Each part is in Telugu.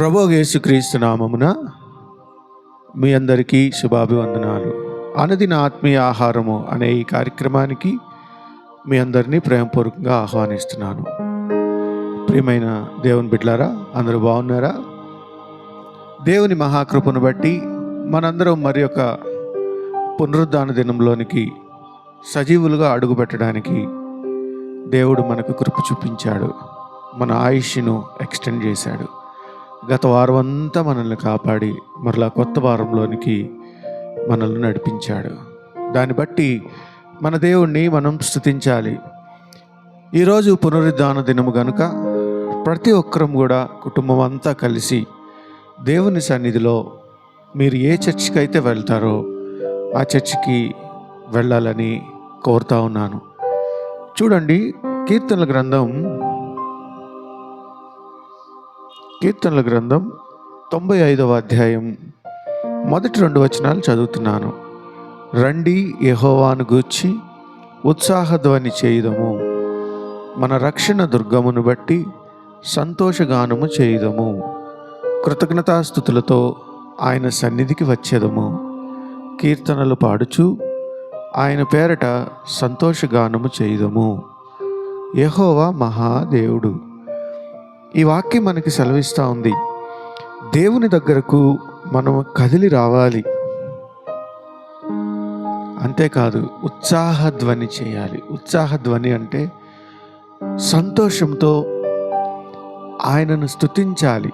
ప్రభు యేసుక్రీస్తు నామమున మీ అందరికీ శుభాభివందనాలు. అనదిన ఆత్మీయ ఆహారము అనే ఈ కార్యక్రమానికి మీ అందరినీ ప్రేమపూర్వకంగా ఆహ్వానిస్తున్నాను. ప్రియమైన దేవుని బిడ్లారా అందరూ బాగున్నారా? దేవుని మహాకృపను బట్టి మనందరం మరి యొక్క పునరుద్ధాన దినంలోనికి సజీవులుగా అడుగుపెట్టడానికి దేవుడు మనకు కృప చూపించాడు. మన ఆయుష్ను ఎక్స్టెండ్ చేశాడు. గత వారం అంతా మనల్ని కాపాడి మరలా కొత్త వారంలోనికి మనల్ని నడిపించాడు. దాన్ని బట్టి మన దేవుణ్ణి మనం స్థుతించాలి ఈరోజు పునరుద్ధాన దినము గనుక ప్రతి ఒక్కరం కూడా కుటుంబం అంతా కలిసి దేవుని సన్నిధిలో మీరు ఏ చర్చికి అయితే వెళ్తారో ఆ చర్చికి వెళ్ళాలని కోరుతా ఉన్నాను. చూడండి కీర్తనల గ్రంథం కీర్తనల గ్రంథం తొంభై ఐదవ అధ్యాయం. మొదటి రెండు వచనాలు చదువుతున్నాను. రండి యహోవాను గూర్చి ఉత్సాహధ్వని చేయుదము. మన రక్షణ దుర్గమును బట్టి సంతోషగానము చేయుదము. కృతజ్ఞతాస్థుతులతో ఆయన సన్నిధికి వచ్చేదము. కీర్తనలు పాడుచు ఆయన పేరట సంతోషగానము చేయుదము. యహోవా మహాదేవుడు. ఈ వాక్యం మనకి సెలవిస్తూ ఉంది. దేవుని దగ్గరకు మనం కదిలి రావాలి. అంతేకాదు ఉత్సాహధ్వని చేయాలి. ఉత్సాహధ్వని అంటే సంతోషంతో ఆయనను స్తుతించాలి.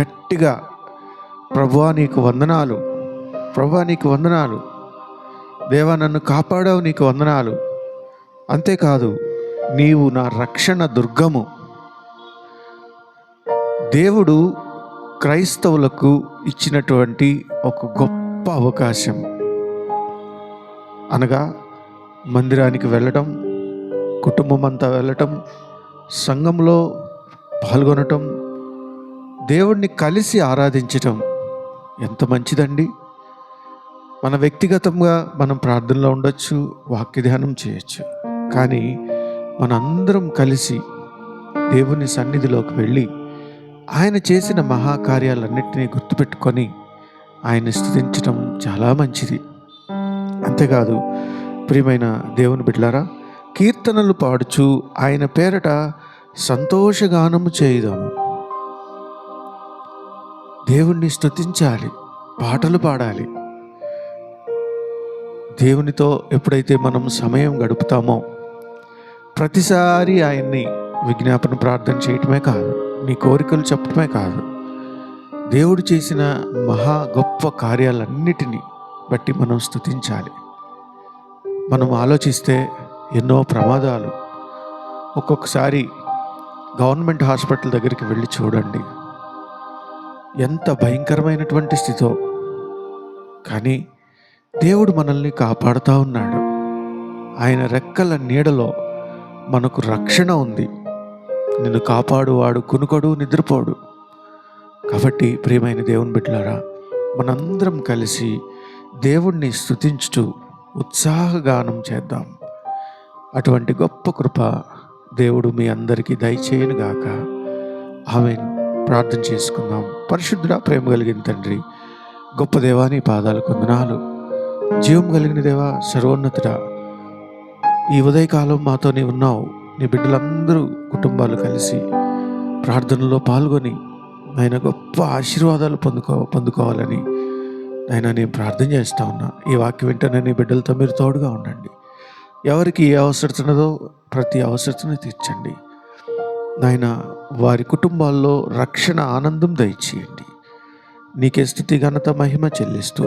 గట్టిగా ప్రభువా నీకు వందనాలు. ప్రభువా నీకు వందనాలు. దేవా నన్ను కాపాడావు నీకు వందనాలు. అంతేకాదు నీవు నా రక్షణ దుర్గము. దేవుడు క్రైస్తవులకు ఇచ్చినటువంటి ఒక గొప్ప అవకాశం. అనగా మందిరానికి వెళ్ళటం కుటుంబం అంతా వెళ్ళటం సంఘంలో పాల్గొనటం దేవుణ్ణి కలిసి ఆరాధించటం ఎంత మంచిదండి. మన వ్యక్తిగతంగా మనం ప్రార్థనలో ఉండొచ్చు వాక్య ధ్యానం చేయొచ్చు. కానీ మనందరం కలిసి దేవుని సన్నిధిలోకి వెళ్ళి ఆయన చేసిన మహాకార్యాలన్నింటినీ గుర్తుపెట్టుకొని ఆయన స్థుతించడం చాలా మంచిది. అంతేకాదు ప్రియమైన దేవుని బిడ్డలారా కీర్తనలు పాడుచు ఆయన పేరట సంతోషగానము చేయుదాము. దేవుణ్ణి స్తుతించాలి పాటలు పాడాలి. దేవునితో ఎప్పుడైతే మనం సమయం గడుపుతామో ప్రతిసారి ఆయన్ని విజ్ఞాపన ప్రార్థన చేయటమే కాదు. నీ కోరికలు చెప్పటమే కాదు. దేవుడు చేసిన మహా గొప్ప కార్యాలన్నిటినీ బట్టి మనం స్థుతించాలి మనం ఆలోచిస్తే ఎన్నో ప్రమాదాలు. ఒక్కొక్కసారి గవర్నమెంట్ హాస్పిటల్ దగ్గరికి వెళ్ళి చూడండి. ఎంత భయంకరమైనటువంటి స్థితో. కానీ దేవుడు మనల్ని కాపాడుతూ ఉన్నాడు. ఆయన రెక్కల నీడలో మనకు రక్షణ ఉంది. నిన్ను కాపాడువాడు కునుకొడు నిద్రపోడు. కాబట్టి ప్రియమైన దేవుని బిడ్డలారా మనందరం కలిసి దేవుణ్ణి స్థుతించుతూ ఉత్సాహగానం చేద్దాం. అటువంటి గొప్ప కృప దేవుడు మీ అందరికీ దయచేయనుగాక ఆమె ప్రార్థన చేసుకుందాం. పరిశుద్ధ ప్రేమ కలిగిన తండ్రి గొప్ప దేవాని పాదాలు కొందనాలు జీవం కలిగిన దేవా సర్వోన్నతుడా ఈ ఉదయకాలం మాతోనే ఉన్నావు. నీ బిడ్డలందరూ కుటుంబాలు కలిసి ప్రార్థనలో పాల్గొని ఆయన గొప్ప ఆశీర్వాదాలు పొందుకో పొందుకోవాలని నాయన నేను ప్రార్థన చేస్తా ఉన్నా. ఈ వాక్యం వెంటనే నీ బిడ్డలతో మీరు తోడుగా ఉండండి. ఎవరికి ఏ అవసరత ఉన్నదో ప్రతి అవసరతను తీర్చండి. నాయన వారి కుటుంబాల్లో రక్షణ ఆనందం దయచేయండి. నీకే స్థితి ఘనత మహిమ చెల్లిస్తూ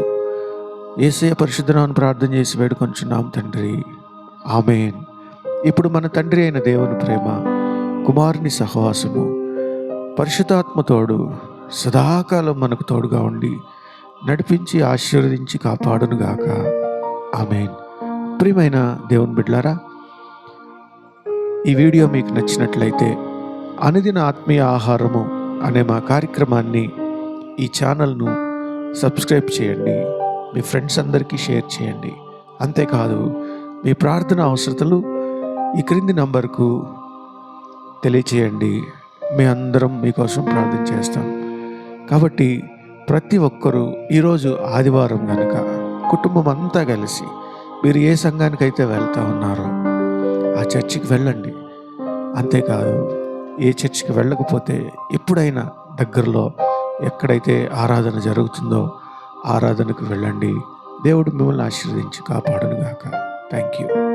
ఏసయ పరిశుద్ధనాన్ని ప్రార్థన చేసి వేడుకొంచున్నాం తండ్రి. ఆమెన్. ఇప్పుడు మన తండ్రి అయిన దేవుని ప్రేమ కుమారుని సహవాసము పరిశుధాత్మతోడు సదాకాలం మనకు తోడుగా ఉండి నడిపించి ఆశీర్వదించి కాపాడునుగాక. ఆమెన్. ప్రియమైన దేవుని బిడ్లారా ఈ వీడియో మీకు నచ్చినట్లయితే అనుదిన ఆత్మీయ ఆహారము అనే మా కార్యక్రమాన్ని ఈ ఛానల్ను సబ్స్క్రైబ్ చేయండి. మీ ఫ్రెండ్స్ అందరికీ షేర్ చేయండి. అంతేకాదు మీ ప్రార్థన అవసరతలు ఈ క్రింది నంబర్కు తెలియచేయండి. మీ అందరం మీకోసం ప్రార్థన చేస్తాం. కాబట్టి ప్రతి ఒక్కరూ ఈరోజు ఆదివారం కనుక కుటుంబం అంతా కలిసి మీరు ఏ సంఘానికైతే వెళ్తా ఉన్నారో ఆ చర్చికి వెళ్ళండి. అంతేకాదు ఏ చర్చికి వెళ్ళకపోతే ఎప్పుడైనా దగ్గరలో ఎక్కడైతే ఆరాధన జరుగుతుందో ఆరాధనకు వెళ్ళండి. దేవుడు మిమ్మల్ని ఆశీర్వదించి కాపాడను గాక థ్యాంక్ యూ.